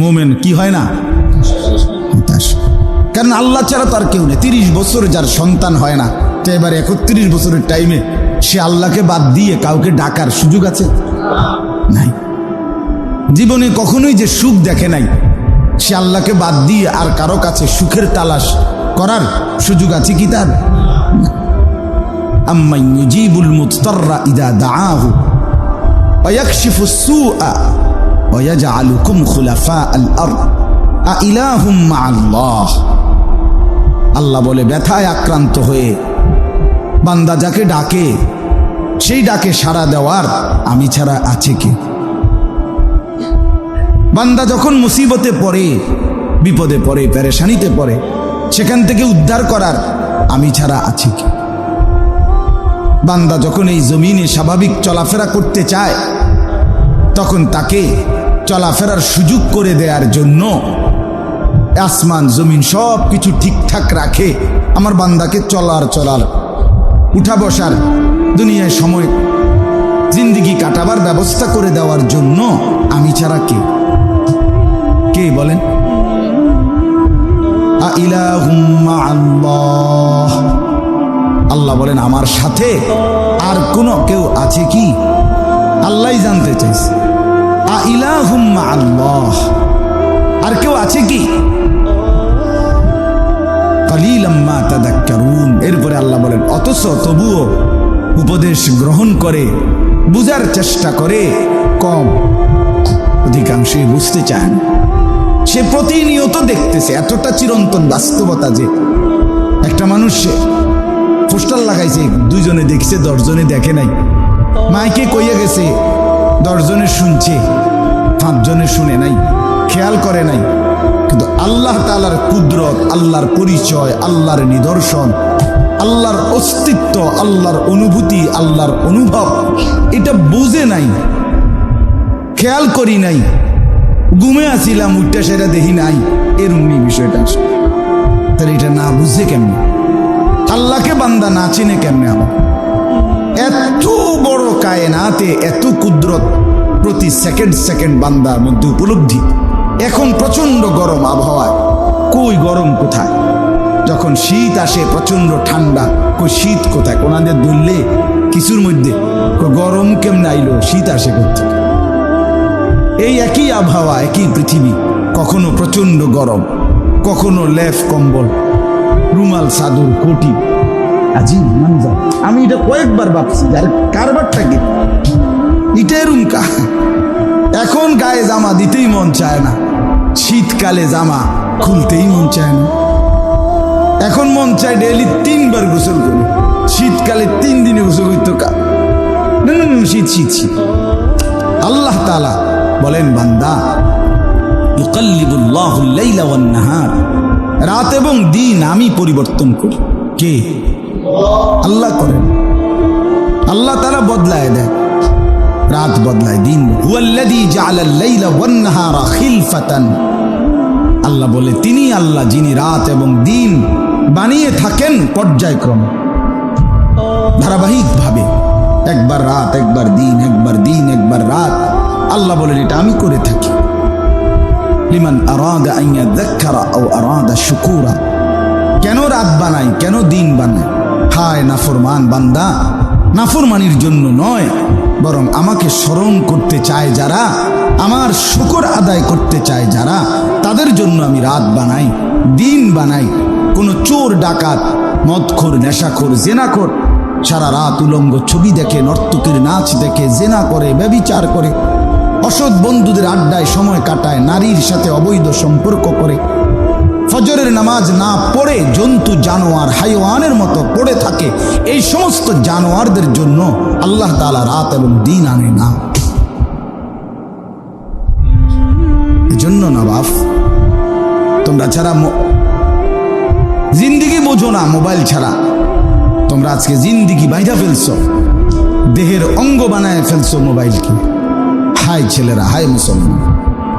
মোমেন কি হয় না? কেন কারণ আল্লাহ ছাড়া তার কেউ নেই। তিরিশ বছর যার সন্তান হয় না, তো এবার একত্রিশ বছরের টাইমে সে আল্লাহকে বাদ দিয়ে কাউকে ডাকার সুযোগ আছে? নাই। জীবনে কখনোই যে সুখ দেখে নাই, সে আল্লাহকে বাদ দিয়ে আর কারও কাছে সুখের তালাশ করার সুযোগ আছে কি তার? আম্মাইজিবুল মুস্তররা ইদা দাহু অয়াকশিফু সু আল্লাহ আল্লাহ বলে, ব্যথায় আক্রান্ত হয়ে বান্দা যাকে ডাকে, সেই ডাকে সাড়া দেওয়ার আমি ছাড়া আছে কে? বান্দা যখন মুসিবতে পড়ে, বিপদে পড়ে প্যারেশানিতে পড়ে, সেখান থেকে উদ্ধার করার আমি ছাড়া আছি কি? বান্দা যখন এই জমিনে স্বাভাবিক চলাফেরা করতে চায়, তখন তাকে চলাফেরার সুযোগ করে দেওয়ার জন্য আসমান, জমিন সব কিছু ঠিকঠাক রাখে। আমার বান্দাকে চলার চলার, উঠা বসার, দুনিয়ায় সময়, জিন্দিগি কাটাবার ব্যবস্থা করে দেওয়ার জন্য আমি ছাড়া কে? কে বলেন? আল্লাহ আল্লাহ বলেন, আমার সাথে আর কোনো কেউ আছে কি? আল্লাহ জানতে চাইছে। আর কেউ আছে কি? এরপরে আল্লাহ বলেন, অথচ তবুও উপদেশ গ্রহণ করে, বুঝার চেষ্টা করে কম। অধিকাংশই বুঝতে চায় না সে প্রতিনিয়ত দেখতেছে, এতটা চিরন্তন বাস্তবতা যে একটা মানুষ পোস্টার লাগাইছে, দুইজনে দেখছে, দশজনে দেখে নাই। মাইকে কইয়া গেছে দশজনে শুনছে, পাঁচজনে শুনে নাই, খেয়াল করে নাই। কিন্তু আল্লাহ তালার কুদরত, আল্লাহর পরিচয়, আল্লাহর নিদর্শন, আল্লাহর অস্তিত্ব, আল্লাহর অনুভূতি, আল্লাহর অনুভব, এটা বুঝে নাই, খেয়াল করি নাই, ঘুমে আসিলাম উঠটা সেটা দেখি নাই এরমনি বিষয়টা আসে। তাহলে এটা না বুঝে কেমনি? আল্লাহকে বান্দা না চিনে কেমনে আমার এত বড় কায়নাতে এত কুদরত প্রতি সেকেন্ড সেকেন্ড বান্দার মধ্যে উপলব্ধি। এখন প্রচণ্ড গরম আবহাওয়ায়। কই গরম কোথায়? যখন শীত আসে প্রচণ্ড ঠান্ডা, কই শীত কোথায়? কোনাদের ধরলে কিছুর মধ্যে গরম কেমন আইলো? শীত আসে কোথায় এই একই আবহাওয়া, একই পৃথিবী, কখনো প্রচণ্ড গরম, কখনো লেফ কম্বল, রুমাল সাদুর কোটি আজি মানজা, আমি এটা কয়েকবার ভাবছি আর কারবারটা কি? ইটাই রুমকা এখন গায়ে জামা দিতেই মন চায় না। শীতকালে জামা খুলতেই মন চায় না। এখন মন চায় ডেইলি তিনবার গোসল করি। শীতকালে তিন দিনে গোসল করতো কা না শীত শীত শীত। আল্লাহ তালা বলেন, বান্দা রাত এবং দিন আমি পরিবর্তন করি। কে? আল্লাহ করেন। আল্লাহ তারা বদলায় দেয় রাত বদলায়, দিন আল্লাহ বলে, তিনি আল্লাহ, যিনি রাত এবং দিন বানিয়ে থাকেন পর্যায়ক্রমে। ধারাবাহিকভাবে, একবার রাত, একবার দিন একবার দিন, একবার রাত। আল্লাহ বলেন, এটা আমি করে থাকি। লিমান আরাদা আইয়া যাক্কারা আও আরাদা শুকুরা। কেন রাত বানাই কেন দিন বানাই হায়, নাফরমান বান্দা। নাফরমানির জন্য নয়, বরং আমাকে স্মরণ করতে চায় যারা, আমার শুকর আদায় করতে চায় যারা, তাদের জন্য আমি রাত বানাই, দিন বানাই। কোনো চোর, ডাকাত, মদখোর, নেশাখোর, জেনাখোর সারা রাত উলঙ্গ ছবি দেখে, নর্তকীর নাচ দেখে, জেনা করে, ব্যবিচার করে, অসৎ বন্ধুদের আড্ডায় সময় কাটায়, নারীর সাথে অবৈধ সম্পর্ক করে ফজরের নামাজ না পড়ে জন্তু, জানোয়ার, হাইওয়ানের মতো পড়ে থাকে, এই সমস্ত জানোয়ারদের জন্য আল্লাহ তাআলা রাত এবং দিন আনে না। এজন্য নবাব তোমরা ছাড়া জিন্দিগি বোঝো না মোবাইল ছাড়া। তোমরা আজকে জিন্দিগি বাইধা ফেলছো, দেহের অঙ্গ বানায় ফেলছো মোবাইলকে। হাই ছেলেরা হাই মুসলমান।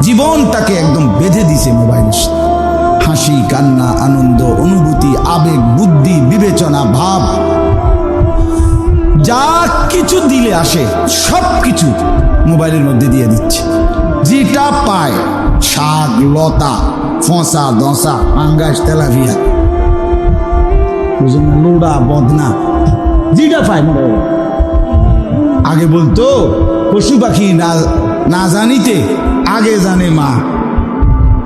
জীবনটাকে একদম বেঁধে দিছে মোবাইল। হাসি, কান্না, আনন্দ, অনুভূতি, আবেগ, বুদ্ধি, বিবেচনা, ভাব। যা কিছু দিলে আসে সব কিছু মোবাইলের মধ্যে দিয়ে দিচ্ছে। যেটা পায় শাক লতা, ফসা দশা পাঙ্গাস তেলাভিয়া বুঝলেন না? লোড়া বদনা, যেটা পায় মোবাইল। আগে বলতো, পশু পাখি না না জানিতে, আগে জানে মা।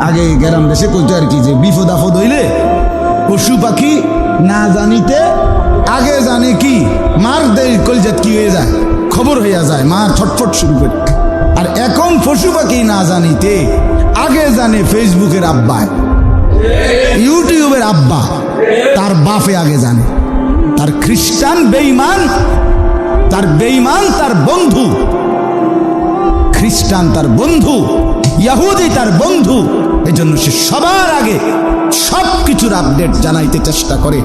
আগে গ্রাম দেশে, কইতো আর কি যে বিপদ আপদ হইলে পশু পাখি না জানিতে, আগে জানে কি, মার দেয় কলজাত কি হয়ে যায়, খবর হইয়া যায় মা ছটফট শুরু করে। আর এখন পশু পাখি না জানিতে, আগে জানে ফেসবুকের আব্বায় ইউটিউবের আব্বা, তার বাপে আগে জানে। তার খ্রিস্টান বেইমান তার বেইমান তার বন্ধু। খ্রিস্টান তার বন্ধু, ইয়াহুদি তার বন্ধু। এই জন্য সে সবার আগে সব কিছুর আপডেট জানাইতে চেষ্টা করে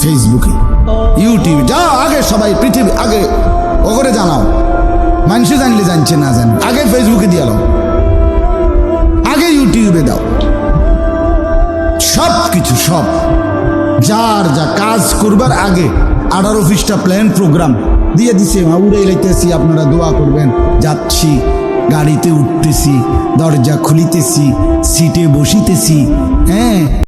ফেসবুকে, ইউটিউবে। যাও, আগে সবাই পৃথিবী, আগে ওগরে জানাও। মানুষে জানলে জানছে, না জানে আগে ফেসবুকে দিয়ে দাও। আগে ইউটিউবে দাও। সব কিছু সব। যার যা কাজ করবার আগে আঠারো পৃষ্ঠা প্ল্যান প্রোগ্রাম দিয়ে দিছে। উড়ে লাইতেছি, আপনারা দোয়া করবেন। যাচ্ছি। গাড়িতে উঠতেছি দরজা খুলিতেছি সিটে বসিতেছি হ্যাঁ?